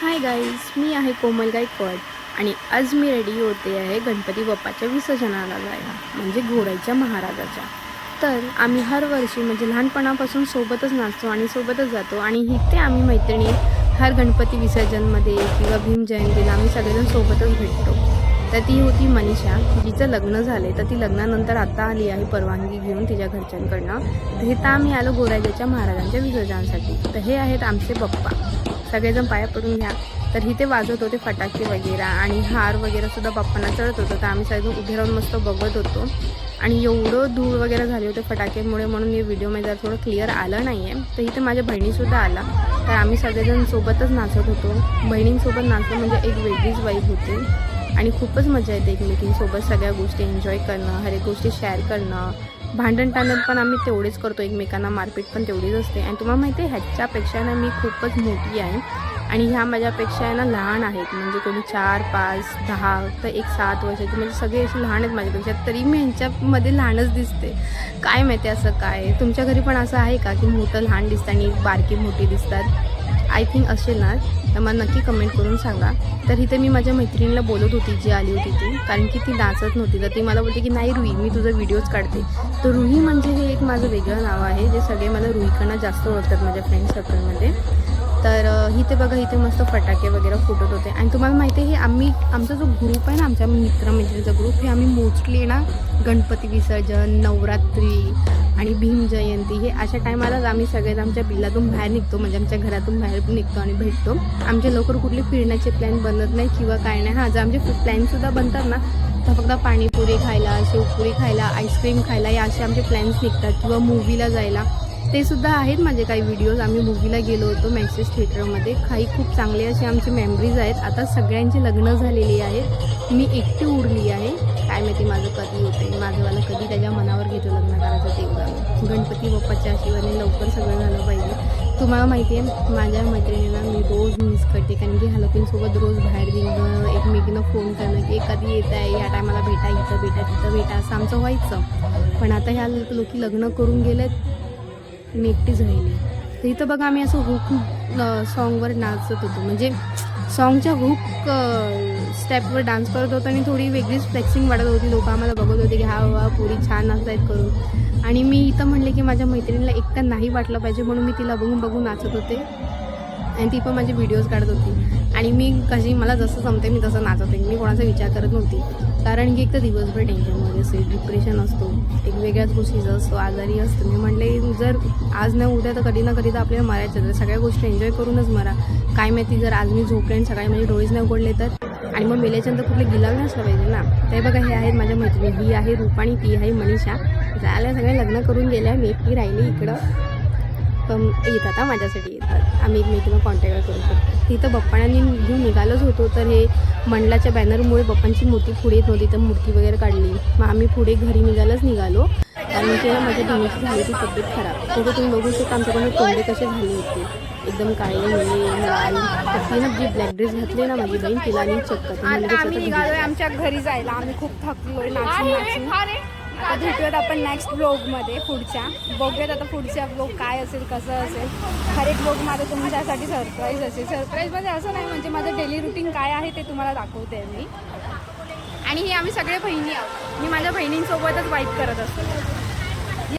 Hi guys मी आहे कोमल गायकवाड आणि आज मी रेडी होते आहे गणपती बाप्पाच्या विसर्जनाला जायला म्हणजे घोड्याच्या महाराजाच्या. तर आम्ही हर वर्षी म्हणजे लहानपणापासून सोबतच नाचतो आणि सोबतच जातो आणि इथे आम्ही मैत्रिणी हर गणपती विसर्जनमध्ये किंवा भीम जयंतीला आम्ही सगळेजण सोबतच भेटतो. तर ती होती मनीषा जिचं लग्न झाले तर ती लग्नानंतर आता आली आहे परवानगी घेऊन तिच्या घरच्यांकडनं. तर आम्ही आलो गोराजाच्या महाराजांच्या विसर्जनासाठी. तर हे आहेत आमचे पप्पा सगळेजण पाया पडून घ्या. तर इथे वाजवत होते फटाके वगैरे आणि हार वगैरे सुद्धा बाप्पांना चढत होतं. तर आम्ही सगळेजण उभे राहून मस्त बघत होतो. आणि एवढं धूळ वगैरे झाले होते फटाक्यांमुळे म्हणून हे व्हिडिओमध्ये जरा थोडं क्लिअर आलं नाही आहे तर इथे माझ्या बहिणीसुद्धा आला तर आम्ही सगळेजण सोबतच नाचत होतो. बहिणींसोबत नाचणं म्हणजे एक वेगळीच वाईब होती. आणि खूपच मजा येते एकमेकींसोबत सगळ्या गोष्टी एन्जॉय करणं हर एक गोष्टी शेअर करणं. भांडण टाणत पण आम्ही तेवढेच करतो एकमेकांना मारपीट पण तेवढीच असते. आणि तुम्हाला माहिती आहे ह्याच्यापेक्षा ना मी खूपच मोठी आहे. आणि ह्या माझ्यापेक्षा आहे ना लहान आहेत. म्हणजे कोणी चार पाच दहा तर एक सात वर्षाचे म्हणजे सगळे असे लहान आहेत माझ्यापेक्षा. तरी मी ह्यांच्यामध्ये लहानच दिसते. काय माहिती असं काय? तुमच्या घरी पण असं आहे का की मोठं लहान दिसतं आणि बारकी मोठी दिसतात? आय थिंक असेल ना तर मला नक्की कमेंट करून सांगा. तर इथे मी माझ्या मैत्रिणीला बोलत होती जी आली होती ती. कारण की ती नाचत नव्हती. तर ती मला बोलते की नाही रुई मी तुझा व्हिडिओज काढते. तर रुही म्हणजे हे एक माझं वेगळं नाव आहे जे सगळे मला रुईकडनं जास्त ओळखतात माझ्या फ्रेंड सर्कलमध्ये तर इथे बघा इथे मस्त फटाके वगैरे फुटत होते. आणि तुम्हाला माहिती आहे हे आम्ही आमचा जो ग्रुप आहे ना आमच्या मित्रमैत्रिणीचा ग्रुप हे आम्ही मोस्टली ना गणपती विसर्जन नवरात्री आणि भीम जयंती हे अशा टायमालाच आम्ही सगळेच आमच्या बिल्लातून बाहेर निघतो म्हणजे आमच्या घरातून बाहेर निघतो आणि भेटतो. आमचे लवकर कुठले फिरण्याचे प्लॅन बनत नाही किंवा काय नाही. हां जर आमचे प्लॅनसुद्धा बनतात ना तर फक्त पाणीपुरी खायला शेवपुरी खायला आईस्क्रीम खायला या असे आमचे प्लॅन्स निघतात. किंवा मूवीला जायला. ते सुद्धा आहेत माझे काही व्हिडिओज आम्ही मूवीला गेलो होतो मॅक्सिस थिएटरमध्ये काही खूप चांगले असे आमचे मेमरीज आहेत. आता सगळ्यांची लग्न झालेली आहेत. मी एकटी उरली आहे. काय माहिती माझं कधी होते माझंवाला कधी त्याच्या मनावर घेतो लग्न करायचं तेवढं गणपती बाप्पाच्या आशीर्वादाने लवकर सगळं झालं पाहिजे. तुम्हाला माहिती आहे माझ्या मैत्रिणींना मी रोज मिस करते. कारण की हलकींसोबत रोज बाहेर निघणं एकमेकीनं फोन करणं की कधी येत आहे या टायमाला भेटा इथं भेटा तिथं भेटा असं आमचं व्हायचं. पण आता ह्या लोकी लग्न करून गेलेत. मी एकटीच राहिली. तर इथं बघा आम्ही असं हुक सॉन्गवर नाचत होतो. म्हणजे सॉन्गच्या हुक स्टेपवर डान्स करत होतो आणि थोडी वेगळीच फ्लेक्सिंग वाढत होती. लोक आम्हाला बघत होते की हा वा पुरी छान नाचतायत करून. आणि मी इथं म्हणले की माझ्या मैत्रिणीला एकटा नाही वाटलं पाहिजे म्हणून मी तिला बघून बघून नाचत होते. आणि ती पण माझे व्हिडिओज काढत होती. आणि मी कशी मला जसं जमते मी तसं नाचत होते. मी कोणाचा विचार करत नव्हती. कारण की एक तर दिवसभर टेन्शनमध्ये असेल डिप्रेशन असतो. एक वेगळ्याच गोष्टीचा असतो आजारी असतो. मी म्हटले जर आज न उद्या तर कधी ना कधी तर आपल्याला मरायचं तर सगळ्या गोष्टी एन्जॉय करूनच मरा. काय माहिती जर आज मी झोपले आणि सकाळी माझे डोळेच नाही उघडले तर? आणि मग मेल्याच्यानंतर कुठले गिलाव नसलं पाहिजे ना. ते बघा हे आहेत माझ्या मैत्रिणी. ही आहे रुपाणी ती आहे मनीषा. जायला सगळे लग्न करून गेल्या. मी एकटी राहिली इकडं. येतात हा माझ्यासाठी येतात आम्ही एकमेकीनं कॉन्टॅक्ट करू शकतो तिथं बाप्पांनी घेऊन निघालोच होतो तर हे मंडलाच्या बॅनरमुळे बाप्पांची मूर्ती पुढे येत नव्हती तर मूर्ती वगैरे काढली. मग आम्ही पुढे घरी निघायलाच निघालो. कारण की माझ्या दिनीची झाली होती तब्येत खराब. तिथे तुम्ही बघू शकता आमच्याकडून तोंडे कसे झाले होते. एकदम काळे लाल. तर ती ना जी ब्लॅक ड्रेस घातली ना माझी बहीण तिला आणि चक्क. ती म्हणली की आता आम्ही चला निघालोय घरी. आमच्या घरी जायला. आम्ही खूप नाचून नाचून. आता भेटूयात आपण नेक्स्ट ब्लॉगमध्ये पुढच्या. बघूयात आता पुढच्या ब्लॉग काय असेल कसं असेल. हर एक ब्लॉग माझं तुमच्यासाठी सरप्राईज असेल. सरप्राईज म्हणजे असं नाही म्हणजे माझं डेली रुटीन काय आहे ते तुम्हाला दाखवते मी. आणि हे आम्ही सगळे बहिणी आहोत. मी माझ्या बहिणींसोबतच वाईट करत असतो.